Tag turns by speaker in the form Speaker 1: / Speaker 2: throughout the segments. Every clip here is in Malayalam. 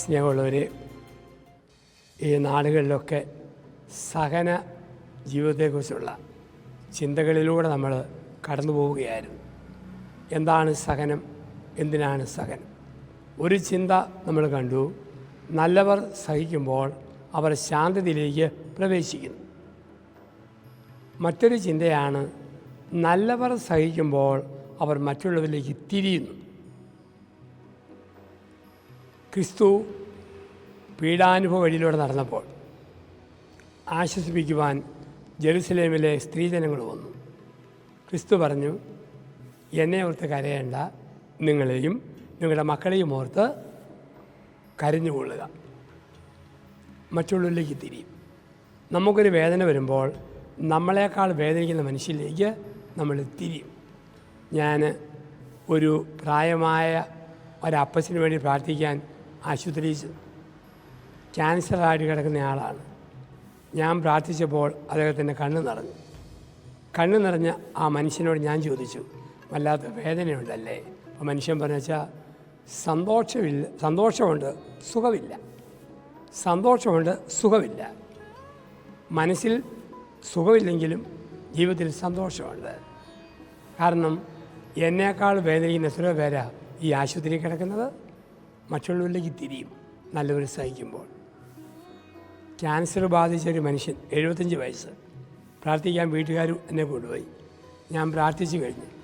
Speaker 1: സ്നേഹമുള്ളവർ ഈ നാടുകളിലൊക്കെ സഹന ജീവിതത്തെക്കുറിച്ചുള്ള ചിന്തകളിലൂടെ നമ്മൾ കടന്നു പോവുകയായിരുന്നു. എന്താണ് സഹനം? എന്തിനാണ് സഹനം? ഒരു ചിന്ത നമ്മൾ കണ്ടു. നല്ലവർ സഹിക്കുമ്പോൾ അവർ ശാന്തതയിലേക്ക് പ്രവേശിക്കുന്നു. മറ്റൊരു ചിന്തയാണ് നല്ലവർ സഹിക്കുമ്പോൾ അവർ മറ്റുള്ളവരിലേക്ക് തിരിയുന്നു. ക്രിസ്തു പീഡാനുഭവ വഴിയിലൂടെ നടന്നപ്പോൾ ആശ്വസിപ്പിക്കുവാൻ ജെറുസലേമിലെ സ്ത്രീജനങ്ങൾ വന്നു. ക്രിസ്തു പറഞ്ഞു എന്നെ ഓർത്ത് കരയേണ്ട. നിങ്ങളെയും നിങ്ങളുടെ മക്കളെയും ഓർത്ത് കരഞ്ഞുകൊള്ളുക. മറ്റുള്ളവരിലേക്ക് തിരിയും. നമുക്കൊരു വേദന വരുമ്പോൾ നമ്മളെക്കാൾ വേദനിക്കുന്ന മനുഷ്യരിലേക്ക് നമ്മൾ തിരിയും. ഞാൻ ഒരു പ്രായമായ ഒരപ്പസിന് വേണ്ടി പ്രാർത്ഥിക്കാൻ ആശുപത്രിയിൽ ക്യാൻസറായിട്ട് കിടക്കുന്ന ആളാണ്. ഞാൻ പ്രാർത്ഥിച്ചപ്പോൾ അദ്ദേഹത്തിന്റെ കണ്ണ് നിറഞ്ഞു. കണ്ണ് നിറഞ്ഞ ആ മനുഷ്യനോട് ഞാൻ ചോദിച്ചു വല്ലാത്ത വേദനയുണ്ടല്ലേ? അപ്പോൾ മനുഷ്യൻ പറഞ്ഞു വെച്ചാൽ സന്തോഷമില്ല സന്തോഷമുണ്ട് സുഖമില്ല. സന്തോഷമുണ്ട് സുഖമില്ല. മനസ്സിൽ സുഖമില്ലെങ്കിലും ജീവിതത്തിൽ സന്തോഷമുണ്ട്. കാരണം എന്നേക്കാൾ വേദനിക്കുന്ന എത്രയോ പേരാ ഈ ആശുപത്രി കിടക്കുന്നത്. മറ്റുള്ളവരിലേക്ക് തിരിയും. നല്ലവർ സഹിക്കുമ്പോൾ. ക്യാൻസർ ബാധിച്ച ഒരു മനുഷ്യൻ എഴുപത്തഞ്ച് വയസ്സ്. പ്രാർത്ഥിക്കാൻ വീട്ടുകാർ എന്നെ കൊണ്ടുപോയി. ഞാൻ പ്രാർത്ഥിച്ചു കഴിഞ്ഞു.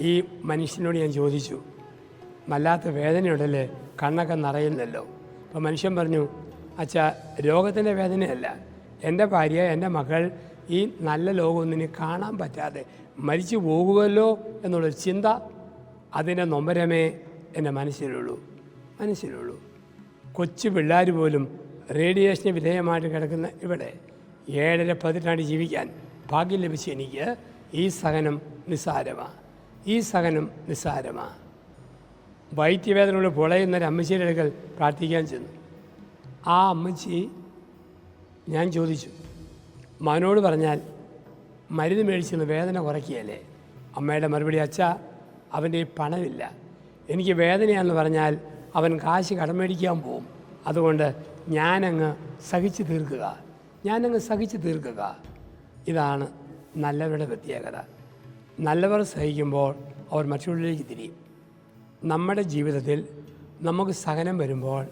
Speaker 1: ഈ മനുഷ്യനോട് ഞാൻ ചോദിച്ചു വല്ലാത്ത വേദനയുണ്ടല്ലേ? കണ്ണൊക്കെ നിറയുന്നല്ലോ. അപ്പോൾ മനുഷ്യൻ പറഞ്ഞു അച്ഛാ രോഗത്തിന്റെ വേദനയല്ല. എന്റെ ഭാര്യ എന്റെ മകൾ ഈ നല്ല ലോകമൊന്നിന് കാണാൻ പറ്റാതെ മരിച്ചു പോകുമല്ലോ എന്നുള്ളൊരു ചിന്ത അതിന്റെ നൊമ്പരമേ എന്റെ മനസ്സിലുള്ളൂ. മനസ്സിലുള്ളൂ കൊച്ചു പിള്ളേർ പോലും റേഡിയേഷന് വിധേയമായിട്ട് കിടക്കുന്ന ഇവിടെ ഏഴര പതിറ്റാണ്ട് ജീവിക്കാൻ ഭാഗ്യം ലഭിച്ച എനിക്ക് ഈ സഹനം നിസ്സാരമാണ് ഈ സഹനം നിസ്സാരമാണ് വൈദ്യവേദനയോട് പൊളയുന്നൊരു അമ്മച്ചിയുടെ അടുക്കൽ പ്രാർത്ഥിക്കാൻ ചെന്നു. ആ അമ്മച്ചി ഞാൻ ചോദിച്ചു മകനോട് പറഞ്ഞാൽ മരുന്ന് മേടിച്ചെന്ന് വേദന കുറയ്ക്കുകയല്ലേ? അമ്മയുടെ മറുപടി അച്ഛ അവന്റെ പണമില്ല. എനിക്ക് വേദനയാണെന്ന് പറഞ്ഞാൽ അവൻ കാശ് കടമേടിക്കാൻ പോവും. അതുകൊണ്ട് ഞാനങ്ങ് സഹിച്ചു തീർക്കുക. ഞാനങ്ങ് സഹിച്ചു തീർക്കുക. ഇതാണ് നല്ലവരുടെ പ്രത്യേകത. നല്ലവർ സഹിക്കുമ്പോൾ അവർ മറ്റുള്ളവരിലേക്ക് തിരിയും. നമ്മുടെ ജീവിതത്തിൽ നമുക്ക് സഹനം വരുമ്പോൾ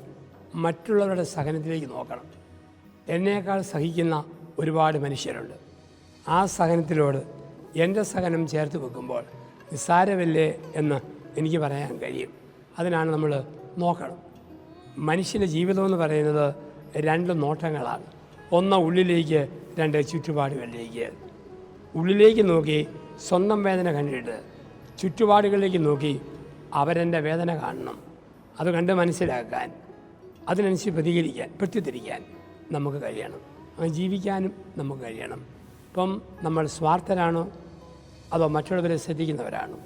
Speaker 1: മറ്റുള്ളവരുടെ സഹനത്തിലേക്ക് നോക്കണം. എന്നേക്കാൾ സഹിക്കുന്ന ഒരുപാട് മനുഷ്യരുണ്ട്. ആ സഹനത്തിലോട് എന്റെ സഹനം ചേർത്ത് വെക്കുമ്പോൾ നിസ്സാരമല്ലേ എന്ന് എനിക്ക് പറയാൻ കഴിയും. അതിനാണ് നമ്മൾ നോക്കണം. മനുഷ്യന്റെ ജീവിതം എന്ന് പറയുന്നത് രണ്ട് നോട്ടങ്ങളാണ്. ഒന്ന് ഉള്ളിലേക്ക് രണ്ട് ചുറ്റുപാടുകളിലേക്ക്. ഉള്ളിലേക്ക് നോക്കി സ്വന്തം വേദന കണ്ടിട്ട് ചുറ്റുപാടുകളിലേക്ക് നോക്കി അവരെന്റെ വേദന കാണണം. അത് കണ്ട് മനസ്സിലാക്കാൻ അതിനനുസരിച്ച് പ്രതികരിക്കാൻ പ്രത്യുദ്ധരിക്കാൻ നമുക്ക് കഴിയണം. അങ്ങനെ ജീവിക്കാനും നമുക്ക് കഴിയണം. ഇപ്പം നമ്മൾ സ്വാർത്ഥരാണോ? അതോ മറ്റുള്ളവരെ ശ്രദ്ധിക്കുന്നവരാണോ?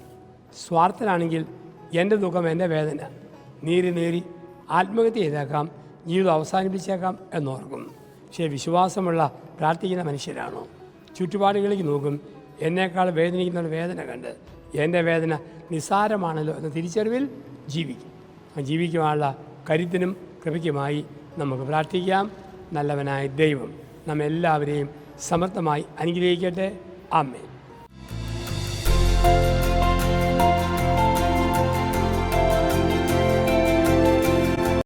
Speaker 1: സ്വാർത്ഥരാണെങ്കിൽ എന്റെ ദുഃഖം എന്റെ വേദന നീരി ആത്മഹത്യ ചെയ്തേക്കാം ജീവിതം അവസാനിപ്പിച്ചേക്കാം എന്നോർക്കും. പക്ഷേ വിശ്വാസമുള്ള പ്രാർത്ഥിക്കുന്ന മനുഷ്യരാണോ? ചുറ്റുപാടുകളിലേക്ക് നോക്കും എന്നേക്കാൾ വേദനിക്കുന്ന ഒരു വേദന കണ്ട് എന്റെ വേദന നിസ്സാരമാണല്ലോ എന്ന തിരിച്ചറിവിൽ ജീവിക്കും. ആ ജീവിക്കുവാനുള്ള കരുത്തിനും കൃപയ്ക്കുമായി നമുക്ക് പ്രാർത്ഥിക്കാം. നല്ലവനായ ദൈവം നമ്മെല്ലാവരെയും സമർത്ഥമായി അനുഗ്രഹിക്കട്ടെ. ആമേ